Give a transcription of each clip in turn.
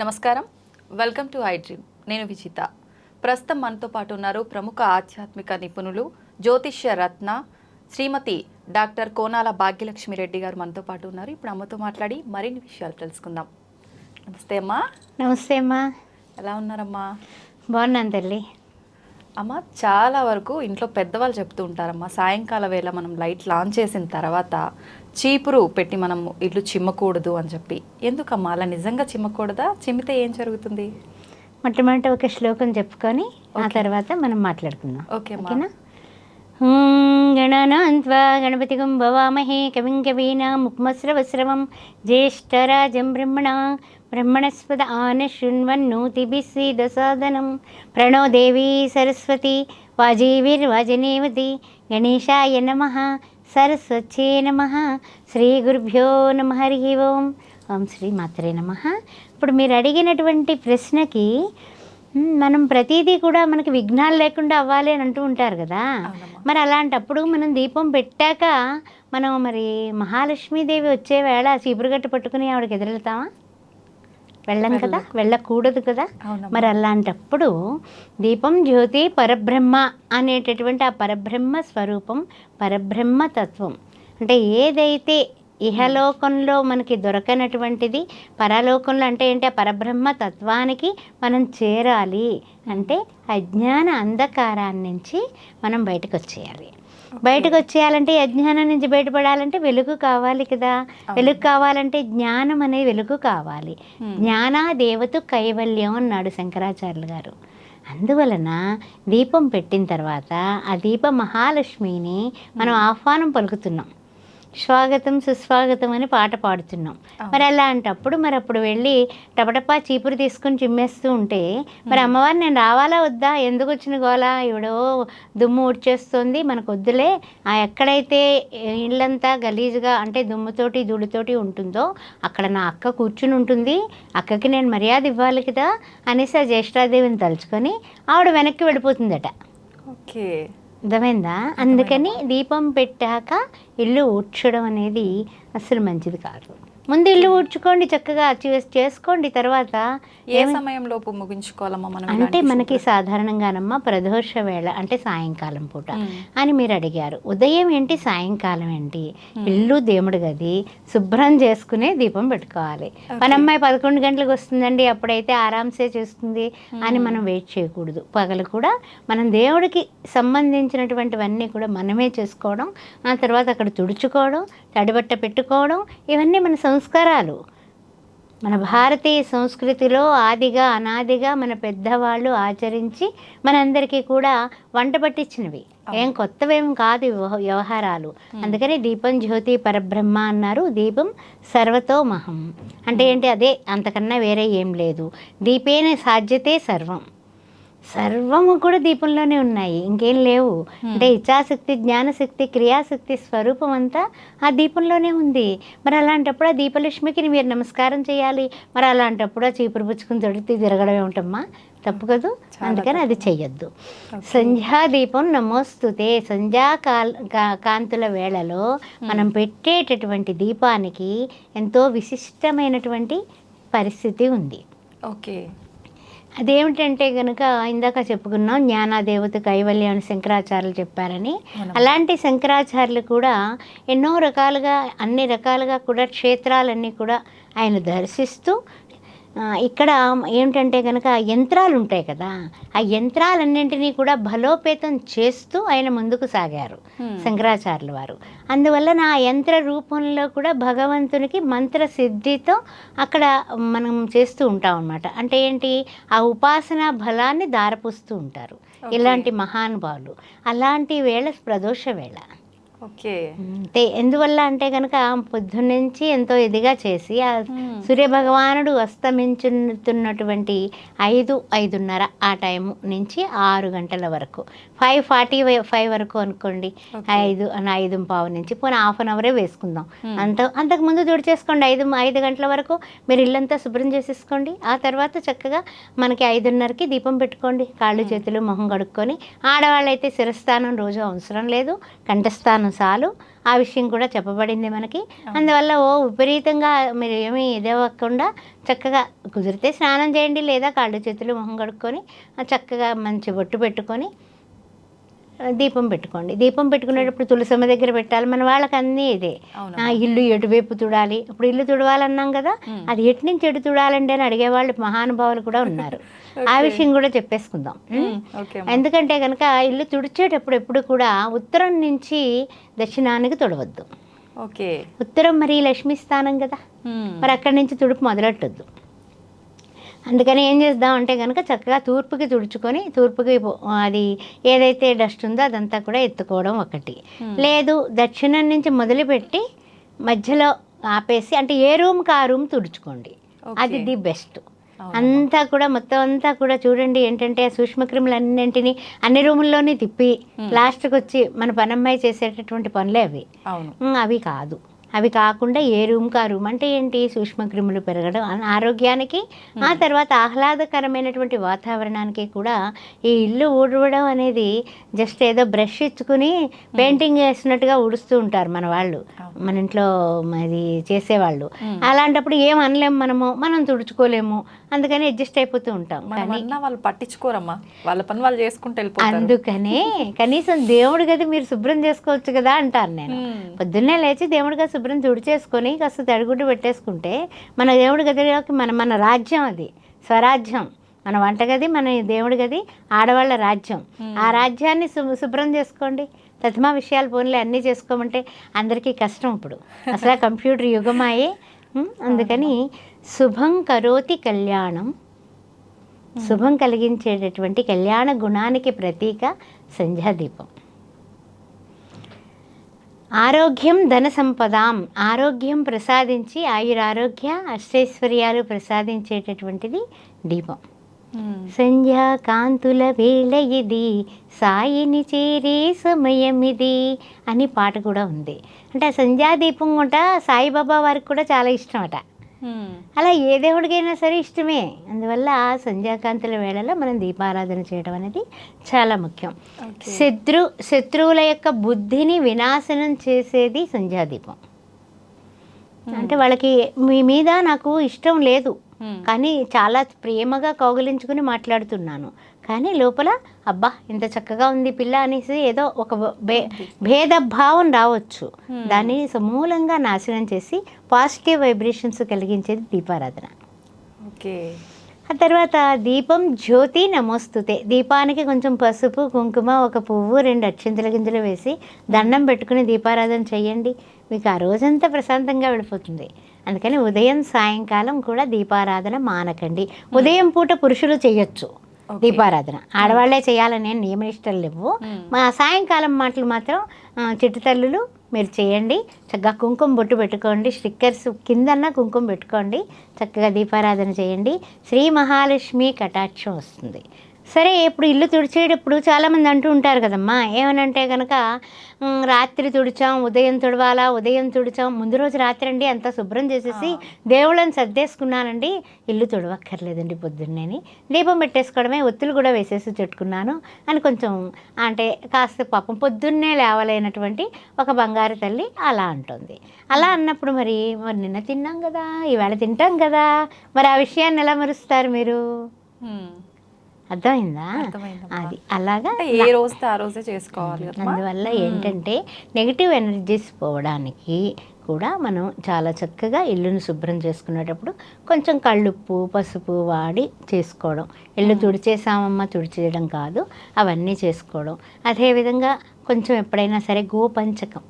నమస్కారం. Welcome to I dream. నేను విజిత. ప్రస్తుతం మనతో పాటు ఉన్నారు ప్రముఖ ఆధ్యాత్మిక నిపుణులు జ్యోతిష్య రత్న శ్రీమతి డాక్టర్ కోనాల భాగ్యలక్ష్మి రెడ్డి గారు మనతో పాటు ఉన్నారు. ఇప్పుడు అమ్మతో మాట్లాడి మరిన్ని విషయాలు తెలుసుకుందాం. నమస్తే అమ్మా. నమస్తే అమ్మా. ఎలా ఉన్నారమ్మా? బాగున్నాను తల్లి. అమ్మ చాలా వరకు ఇంట్లో పెద్దవాళ్ళు చెప్తూ ఉంటారమ్మా సాయంకాల వేళ మనం లైట్ లాంచ్ చేసిన తర్వాత చీపురు పెట్టి మనం ఇల్లు చిమ్మకూడదు అని చెప్పి. ఎందుకమ్మా? అలా నిజంగా చిమ్మకూడదా? చిమ్మితే ఏం జరుగుతుంది? మొట్టమొదటి ఒక శ్లోకం చెప్పుకొని ఆ. తర్వాత మనం మాట్లాడుకుందాం. ఓకేనా? గణనాన్వా గణపతిగం భవామహే కవిం కవీనాం ముక్మస్రవస్రవం జ్యేష్ఠరాజం బ్రహ్మణ బ్రహ్మణస్పద ఆన శృణ్వన్నోతిభిः సీదసాదనం ప్రణో దేవీ సరస్వతి వాజీవిర్వాజనేవతి గణేశాయ నమ సరస్వత్యే నమ శ్రీ గురుభ్యో నమ హరి ఓం ఓం శ్రీ మాత్రే నమ ఇప్పుడు మీరు అడిగినటువంటి ప్రశ్నకి మనం ప్రతిదీ కూడా మనకి విఘ్నాలు లేకుండా అవ్వాలి అని అంటూ ఉంటారు కదా. మరి అలాంటప్పుడు మనం దీపం పెట్టాక మనం మరి మహాలక్ష్మీదేవి వచ్చే వేళ చీపురుగట్టు పట్టుకుని ఆవిడకి ఎదురెళ్తామా? వెళ్ళం కదా? వెళ్ళకూడదు కదా. మరి అలాంటప్పుడు దీపం జ్యోతి పరబ్రహ్మ అనేటటువంటి ఆ పరబ్రహ్మ స్వరూపం పరబ్రహ్మ తత్వం. అంటే ఏదైతే ఇహలోకంలో మనకి దొరకనటువంటిది పరలోకంలో అంటే ఏంటి? ఆ పరబ్రహ్మ తత్వానికి మనం చేరాలి అంటే అజ్ఞాన అంధకారాన్ని నుంచి మనం బయటకు వచ్చేయాలి బయటకు వచ్చేయాలంటే అజ్ఞానం నుంచి బయటపడాలంటే వెలుగు కావాలి కదా. వెలుగు కావాలంటే జ్ఞానం అనే వెలుగు కావాలి. జ్ఞానా దేవత కైవల్యం అన్నాడు శంకరాచార్యులు గారు. అందువలన దీపం పెట్టిన తర్వాత ఆ దీప మహాలక్ష్మిని మనం ఆహ్వానం పలుకుతున్నాం. స్వాగతం సుస్వాగతం అని పాట పాడుతున్నాం. మరి అలాంటప్పుడు మరి అప్పుడు వెళ్ళి టపటపా చీపురు తీసుకుని చిమ్మేస్తూ ఉంటే మరి అమ్మవారు నేను రావాలా వద్దా? ఎందుకు వచ్చిన గోల ఇవిడో దుమ్ము ఉడ్చేస్తుంది మనకు వద్దులే. ఆ ఎక్కడైతే ఇళ్ళంతా గలీజ్గా అంటే దుమ్ముతోటి ధూళితోటి ఉంటుందో అక్కడ నా అక్క కూర్చుని ఉంటుంది. అక్కకి నేను మర్యాద ఇవ్వాలి కదా అనేసి ఆ జ్యేష్ఠాదేవిని తలుచుకొని ఆవిడ వెనక్కి వెళ్ళిపోతుందట. ఓకే. అర్థమైందా? అందుకని దీపం పెట్టాక ఇల్లు ఊడ్చడం అనేది అసలు మంచిది కాదు. ముందు ఇల్లు ఊడ్చుకోండి చక్కగా చేసుకోండి తర్వాత ఏ సమయంలోపు ముగించుకోవాలమ్మా మనం అంటే మనకి సాధారణంగానమ్మా ప్రదోష వేళ అంటే సాయంకాలం పూట. అని మీరు అడిగారు. ఉదయం ఏంటి సాయంకాలం ఏంటి? ఇల్లు దేవుడి గది శుభ్రం చేసుకునే దీపం పెట్టుకోవాలి. మన అమ్మాయి పదకొండు గంటలకు వస్తుందండి అప్పుడైతే ఆరామ్సే చేస్తుంది అని మనం వెయిట్ చేయకూడదు. పగలు కూడా మనం దేవుడికి సంబంధించినటువంటివన్నీ కూడా మనమే చేసుకోవడం ఆ తర్వాత అక్కడ తుడుచుకోవడం తడిబట్ట పెట్టుకోవడం ఇవన్నీ మన సంస్కారాలు. మన భారతీయ సంస్కృతిలో ఆదిగా అనాదిగా మన పెద్దవాళ్ళు ఆచరించి మనందరికీ కూడా వంట పట్టించినవి. ఏం కొత్తవేం కాదు వ్యవహారాలు. అందుకని దీపం జ్యోతి పరబ్రహ్మ అన్నారు. దీపం సర్వతో మహం అంటే ఏంటి? అదే అంతకన్నా వేరే ఏం లేదు. దీపేన సాధ్యతే సర్వం. సర్వము కూడా దీపంలోనే ఉన్నాయి. ఇంకేం లేవు. అంటే ఇచ్ఛాశక్తి జ్ఞానశక్తి క్రియాశక్తి స్వరూపం అంతా ఆ దీపంలోనే ఉంది. మరి అలాంటప్పుడు ఆ దీపలక్ష్మికి మీరు నమస్కారం చేయాలి. మరి అలాంటప్పుడు ఆ చీపురు పుచ్చుకుని తొడితే తిరగడం ఏమిటమ్మా తప్పు కదూ? అందుకని అది చెయ్యొద్దు. సంధ్యాదీపం నమోస్తుతే సంధ్యాకాల కా- కాంతుల వేళలో మనం పెట్టేటటువంటి దీపానికి ఎంతో విశిష్టమైనటువంటి పరిస్థితి ఉంది. ఓకే. అదేమిటంటే కనుక ఇందాక చెప్పుకున్నాం జ్ఞానాదేవత కైవల్యం అని శంకరాచార్యులు చెప్పారని. అలాంటి శంకరాచార్యులు కూడా ఎన్నో రకాలుగా అన్ని రకాలుగా కూడా క్షేత్రాలన్నీ కూడా ఆయన దర్శిస్తూ ఇక్కడ ఏమిటంటే కనుక యంత్రాలు ఉంటాయి కదా ఆ యంత్రాలన్నింటినీ కూడా బలోపేతం చేస్తూ ఆయన ముందుకు సాగారు. శంకరాచార్యుల వారు. అందువల్ల నా యంత్ర రూపంలో కూడా భగవంతునికి మంత్ర సిద్ధితో అక్కడ మనం చేస్తూ ఉంటాం అన్నమాట. అంటే ఏంటి? ఆ ఉపాసన బలాన్ని దారపుస్తూ ఉంటారు. ఇలాంటి మహానుభావులు. అలాంటి వేళ ప్రదోష వేళ. ఓకే. అంటే ఎందువల్ల అంటే కనుక పొద్దున్నుంచి ఎంతో ఇదిగా చేసి ఆ Hmm. సూర్య భగవానుడు అస్తమించుతున్నటువంటి ఐదు ఐదున్నర ఆ టైం నుంచి ఆరు గంటల వరకు. ఫైవ్ ఫార్టీ ఫైవ్ వరకు అనుకోండి. ఐదు ఐదు పావు నుంచి పోనీ హాఫ్ అన్ అవరే వేసుకుందాం. అంత అంతకు ముందు తుడి చేసుకోండి ఐదు ఐదు గంటల వరకు మీరు ఇల్లంతా శుభ్రం చేసేసుకోండి. ఆ తర్వాత చక్కగా మనకి ఐదున్నరకి దీపం పెట్టుకోండి. కాళ్ళు చేతులు మొహం కడుక్కొని ఆడవాళ్ళైతే శిరస్థానం రోజు అవసరం లేదు. కంఠస్థానం చాలు. ఆ విషయం కూడా చెప్పబడింది మనకి. అందువల్ల ఓ విపరీతంగా మీరు ఏమీ ఇదవ్వకుండా చక్కగా కుదిరితే స్నానం చేయండి లేదా కాళ్ళు చేతులు మొహం కడుక్కొని చక్కగా మంచి బొట్టు పెట్టుకొని దీపం పెట్టుకోండి. దీపం పెట్టుకునేటప్పుడు తులసమ్మ దగ్గర పెట్టాలి. మన వాళ్ళకి అన్నీ ఇదే ఇల్లు ఎటువైపు తుడాలి? ఇప్పుడు ఇల్లు తుడవాలన్నాం కదా. అది ఎటు నుంచి ఎటు తుడాలండి అని అడిగేవాళ్ళు మహానుభావులు కూడా ఉన్నారు. ఆ విషయం కూడా చెప్పేసుకుందాం. ఎందుకంటే కనుక ఇల్లు తుడిచేటప్పుడు ఎప్పుడు కూడా ఉత్తరం నుంచి దక్షిణానికి తుడవద్దు. ఓకే. ఉత్తరం మరి లక్ష్మీ స్థానం కదా. మరి అక్కడి నుంచి తుడుపు మొదలెట్టద్దు. అందుకని ఏం చేద్దాం అంటే కనుక చక్కగా తూర్పుకి తుడుచుకొని తూర్పుకి పో- అది ఏదైతే డస్ట్ ఉందో అదంతా కూడా ఎత్తుకోవడం ఒకటి. లేదు దక్షిణం నుంచి మొదలుపెట్టి మధ్యలో ఆపేసి అంటే ఏ రూమ్కి ఆ రూమ్ తుడుచుకోండి. అది. The best. అంతా కూడా మొత్తం అంతా కూడా చూడండి ఏంటంటే సూక్ష్మక్రిములు అన్నింటినీ అన్ని రూముల్లోనే తిప్పి లాస్ట్కి వచ్చి మన పనమ్మాయి చేసేటటువంటి పనులే అవి. అవి కాదు. అవి కాకుండా ఏ రూమ్కి ఆ రూమ్ అంటే ఏంటి? సూక్ష్మక్రిములు పెరగడం ఆరోగ్యానికి ఆ తర్వాత ఆహ్లాదకరమైనటువంటి వాతావరణానికి కూడా ఈ ఇల్లు ఊడవడం అనేది జస్ట్ ఏదో బ్రష్ ఇచ్చుకుని పెయింటింగ్ వేసినట్టుగా ఊడుస్తూ ఉంటారు మన వాళ్ళు. మన ఇంట్లో అది చేసేవాళ్ళు. అలాంటప్పుడు ఏం అనలేము మనము మనం తుడుచుకోలేము. అందుకని అడ్జస్ట్ అయిపోతూ ఉంటాం. కానీ వాళ్ళు పట్టించుకోరమ్మా. వాళ్ళ పని వాళ్ళు చేసుకుంటూ అందుకనే కనీసం దేవుడి గది మీరు శుభ్రం చేసుకోవచ్చు కదా అంటాను నేను. పొద్దున్నే లేచి దేవుడి గది శుభ్రం తుడిచేసుకొని కాస్త తడిగుడ్డు పెట్టేసుకుంటే మన దేవుడి గదిలోకి మన మన రాజ్యం అది స్వరాజ్యం. మన వంటగది మన దేవుడి గది ఆడవాళ్ళ రాజ్యం. ఆ రాజ్యాన్ని శుభ్రం చేసుకోండి. ప్రతిమా విషయాలు పోన్లే అన్నీ చేసుకోమంటే అందరికీ కష్టం ఇప్పుడు. అసలు కంప్యూటర్ యుగమాయే. అందుకని శుభం కరోతి కళ్యాణం. శుభం కలిగించేటటువంటి కళ్యాణ గుణానికి ప్రతీక సంధ్యాదీపం. ఆరోగ్యం ధన సంపదాం ఆరోగ్యం ప్రసాదించి ఆయురారోగ్య అష్టైశ్వర్యాలు ప్రసాదించేటటువంటిది దీపం మ్మ్. సంధ్యా కాంతుల వేళ ఇది సాయిని చేరే సమయం ఇది అని పాట కూడా ఉంది అంటే ఆ సంధ్యాదీపం కూడా సాయిబాబా వారికి కూడా చాలా ఇష్టం అట. అలా ఏ దేవుడికైనా సరే ఇష్టమే. అందువల్ల ఆ సంధ్యాకాంతుల వేళలో మనం దీపారాధన చేయడం అనేది చాలా ముఖ్యం. శత్రు శత్రువుల యొక్క బుద్ధిని వినాశనం చేసేది సంధ్యాదీపం. అంటే వాళ్ళకి మీ మీద నాకు ఇష్టం లేదు. కానీ చాలా ప్రేమగా కౌగిలించుకుని మాట్లాడుతున్నాను. కానీ లోపల అబ్బా ఇంత చక్కగా ఉంది పిల్ల అనేసి ఏదో ఒక భే భేదభావం రావచ్చు. దాన్ని సమూలంగా నాశనం చేసి పాజిటివ్ వైబ్రేషన్స్ కలిగించేది దీపారాధన. ఓకే. ఆ తర్వాత దీపం జ్యోతి నమోస్తుతే దీపానికి కొంచెం పసుపు కుంకుమ ఒక పువ్వు రెండు అక్షంతల గింజలు వేసి దండం పెట్టుకుని దీపారాధన చేయండి. మీకు ఆ రోజంతా ప్రశాంతంగా వెళ్ళిపోతుంది. అందుకని ఉదయం సాయంకాలం కూడా దీపారాధన మానకండి. ఉదయం పూట పురుషులు చేయొచ్చు. దీపారాధన. ఆడవాళ్ళే చేయాలనే నియమనిష్టలు లేవు. మ్మ్. మా సాయంకాలం మాటలు మాత్రం చిట్టు తల్లులు మీరు చేయండి. చక్కగా కుంకుమ బొట్టు పెట్టుకోండి. స్టిక్కర్స్ కిందన్న కుంకుమ పెట్టుకోండి. చక్కగా దీపారాధన చేయండి. శ్రీ మహాలక్ష్మి కటాక్షం వస్తుంది. సరే ఇప్పుడు ఇల్లు తుడిచేటప్పుడు చాలామంది అంటూ ఉంటారు కదమ్మా ఏమనంటే కనుక "ఉమ్, రాత్రి తుడిచాం ఉదయం తుడవాలా ఉదయం తుడిచాం ముందు రోజు రాత్రి అండి అంతా శుభ్రం చేసేసి దేవుళ్ళని సర్దేసుకున్నానండి ఇల్లు తుడవక్కర్లేదండి పొద్దున్నేని. దీపం పెట్టేసుకోవడమే ఒత్తులు కూడా వేసేసి చెట్టుకున్నాను అని కొంచెం అంటే కాస్త పాపం పొద్దున్నే లేవలేనటువంటి ఒక బంగారు తల్లి అలా అంటుంది. అలా అన్నప్పుడు మరి మరి నిన్న తిన్నాం కదా ఈవేళ తింటాం కదా మరి ఆ విషయాన్ని ఎలా మరుస్తారు మీరు. అర్థమైందా. అది అలాగా ఏ రోజుతో ఆ రోజే చేసుకోవాలి? అందువల్ల ఏంటంటే నెగిటివ్ ఎనర్జీస్ పోవడానికి కూడా మనం చాలా చక్కగా ఇల్లును శుభ్రం చేసుకునేటప్పుడు కొంచెం కళ్ళుప్పు పసుపు వాడి చేసుకోవడం. ఇల్లు తుడిచేసామమ్మ తుడిచేయడం కాదు. అవన్నీ చేసుకోవడం. అదేవిధంగా కొంచెం ఎప్పుడైనా సరే గోపంచకం.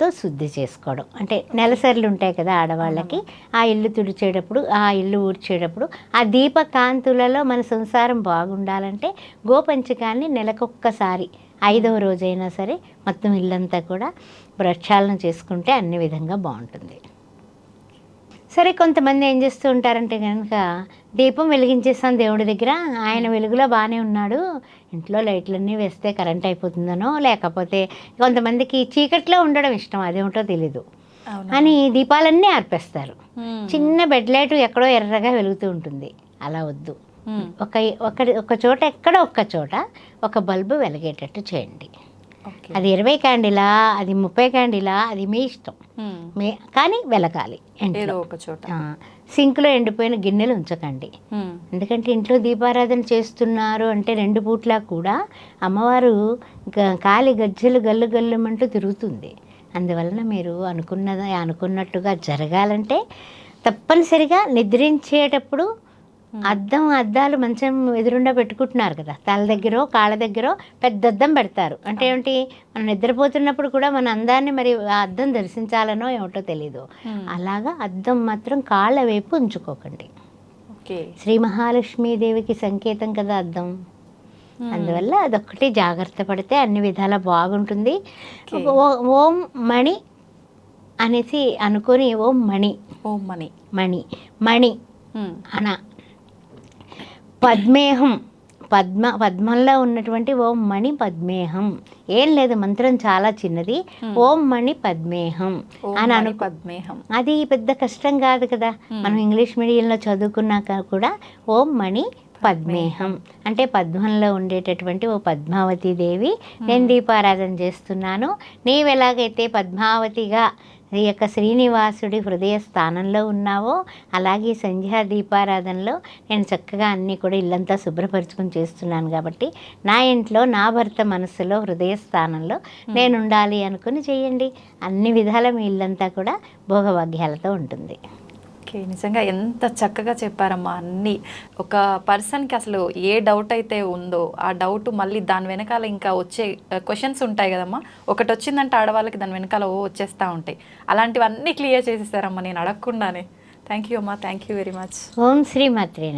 తో శుద్ధి చేసుకోవడం. అంటే నెలసర్లు ఉంటాయి కదా ఆడవాళ్ళకి. ఆ ఇల్లు తుడిచేటప్పుడు ఆ ఇల్లు ఊడ్చేటప్పుడు ఆ దీపకాంతులలో మన సంసారం బాగుండాలంటే గోపంచకాన్ని నెలకొక్కసారి ఐదవ రోజైనా సరే మొత్తం ఇల్లంతా కూడా ప్రక్షాళన చేసుకుంటే అన్ని విధంగా బాగుంటుంది. సరే కొంతమంది ఏం చేస్తూ ఉంటారంటే కనుక దీపం వెలిగించేస్తాం దేవుడి దగ్గర. ఆయన వెలుగులో బాగానే ఉన్నాడు. ఇంట్లో లైట్లన్నీ వేస్తే కరెంట్ అయిపోతుందనో లేకపోతే కొంతమందికి చీకట్లో ఉండడం ఇష్టం అదేమిటో తెలీదు? అని దీపాలన్నీ ఆర్పేస్తారు. చిన్న బెడ్ లైట్ ఎక్కడో ఎర్రగా వెలుగుతూ ఉంటుంది. అలా వద్దు. ఒక ఒక ఒక చోట ఎక్కడో ఒక్క చోట ఒక బల్బు వెలిగేటట్టు చేయండి. అది ఇరవై క్యాండిలా అది ముప్పై క్యాండిలా అది మీ ఇష్టం. మీ కానీ వెలగాలి ఏదో ఇంట్లో ఒక చోట. ఆ, సింక్లో ఎండిపోయిన గిన్నెలు ఉంచకండి. ఎందుకంటే ఇంట్లో దీపారాధన చేస్తున్నారు అంటే రెండు పూట్లా కూడా అమ్మవారు కాలి గజ్జలు గల్లు గల్లుమంటూ తిరుగుతుంది. అందువలన మీరు అనుకున్నది అనుకున్నట్టుగా జరగాలంటే తప్పనిసరిగా నిద్రించేటప్పుడు అద్దం అద్దాలు మంచం ఎదురుండా పెట్టుకుంటున్నారు కదా తల దగ్గర కాళ్ళ దగ్గర పెద్ద అద్దం పెడతారు. అంటే ఏమిటి? మనం నిద్రపోతున్నప్పుడు కూడా మన అందాన్ని మరి ఆ అద్దం దర్శించాలనో ఏమిటో తెలీదు. అలాగా అద్దం మాత్రం కాళ్ళ వైపు ఉంచుకోకండి. శ్రీ మహాలక్ష్మీదేవికి సంకేతం కదా అద్దం. అందువల్ల అదొక్కటి జాగ్రత్త పడితే అన్ని విధాలా బాగుంటుంది. ఓ- మణి అనేసి అనుకొని ఓం మణి. ఓం మణి. మణి. మ్మ్. అన. పద్మేహం. పద్మ పద్మంలో ఉన్నటువంటి ఓం మణి పద్మేహం. ఏం లేదు మంత్రం చాలా చిన్నది. ఓం మణి పద్మేహం అని అను పద్మేహం. అది పెద్ద కష్టం కాదు కదా. మనం ఇంగ్లీష్ మీడియంలో చదువుకున్నాక కూడా ఓం మణి పద్మేహం. అంటే పద్మంలో ఉండేటటువంటి ఓ పద్మావతి దేవి. నేను దీపారాధన చేస్తున్నాను. నీవు ఎలాగైతే పద్మావతిగా ఈ యొక్క శ్రీనివాసుడి హృదయ స్థానంలో ఉన్నావో అలాగే సంధ్యా దీపారాధనలో నేను చక్కగా అన్నీ కూడా ఇల్లంతా శుభ్రపరుచుకొని చేస్తున్నాను కాబట్టి నా ఇంట్లో నా భర్త మనసులో హృదయ స్థానంలో నేను ఉండాలి అనుకుని చేయండి. అన్ని విధాల మీ ఇల్లంతా కూడా భోగభాగ్యాలతో ఉంటుంది. ఓకే నిజంగా ఎంత చక్కగా చెప్పారమ్మా అన్నీ. ఒక పర్సన్కి అసలు ఏ డౌట్ అయితే ఉందో ఆ డౌట్ మళ్ళీ దాని వెనకాల ఇంకా వచ్చే క్వశ్చన్స్ ఉంటాయి కదమ్మా. ఒకటి వచ్చిందంటే ఆడవాళ్ళకి దాని వెనకాల ఓ వచ్చేస్తూ ఉంటాయి. అలాంటివన్నీ క్లియర్ చేసేసారమ్మా నేను అడగకుండానే. థ్యాంక్ యూ అమ్మా థ్యాంక్ యూ వెరీ మచ్. ఓం శ్రీ మాత్రే